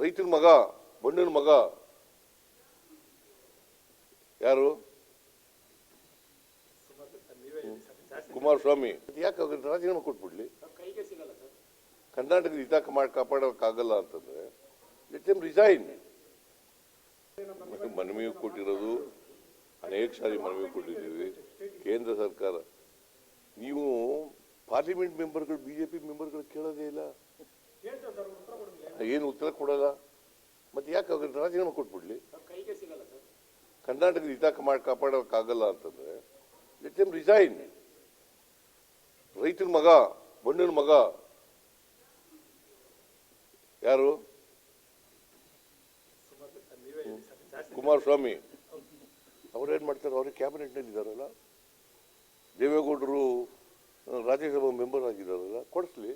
ರೈತನ ಮಗ, ಬಣ್ಣನ ಮಗ. ಯಾರು? ಕುಮಾರಸ್ವಾಮಿ. ಯಾಕೆ ರಾಜೀನಾಮೆ ಕೊಟ್ಬಿಡ್ಲಿ? ಕರ್ನಾಟಕದ ಹಿತ ಮಾಡಿ ಕಾಪಾಡೋಕ್ಕಾಗಲ್ಲ ಅಂತಂದ್ರೆ ಲೆಟ್ ಎಂ ರಿಸೈನ್ ಮನವಿ ಕೊಟ್ಟಿರೋದು, ಅನೇಕ ಸಾರಿ ಮನವಿ ಕೊಟ್ಟಿದ್ದೀವಿ. ಕೇಂದ್ರ ಸರ್ಕಾರ. ನೀವು ಪಾರ್ಲಿಮೆಂಟ್ ಮೆಂಬರ್ಗಳು ಬಿಜೆಪಿ ಮೆಂಬರ್ಗಳು ಕೇಳೋದೇ ಇಲ್ಲ. ಏನು ಉತ್ತರ ಕೊಡಲ್ಲ ಮತ್ತೆ ಯಾಕೆ ಅವ್ರಿಗೆ ರಾಜೀನಾಮೆ ಕೊಟ್ಬಿಡ್ಲಿ ಕರ್ನಾಟಕದ ಹಿತ ಮಾಡಿ ಕಾಪಾಡೋಕ್ಕಾಗಲ್ಲ ಅಂತಂದ್ರೆ ಲೆಟ್ ಎಂ ರಿಸೈನ್ ರೈತನ ಮಗ ಬಣ್ಣನ ಮಗ ಯಾರು ಕುಮಾರಸ್ವಾಮಿ ಅವ್ರೇನು ಮಾಡ್ತಾರೆ ಅವ್ರಿಗೆ ಕ್ಯಾಬಿನೆಟ್ನಲ್ಲಿ ಇದ್ದಾರಲ್ಲ ದೇವೇಗೌಡರು ರಾಜ್ಯಸಭಾ ಮೆಂಬರ್ ಆಗಿದ್ದಾರಲ್ಲ ಕೊಡಿಸ್ಲಿ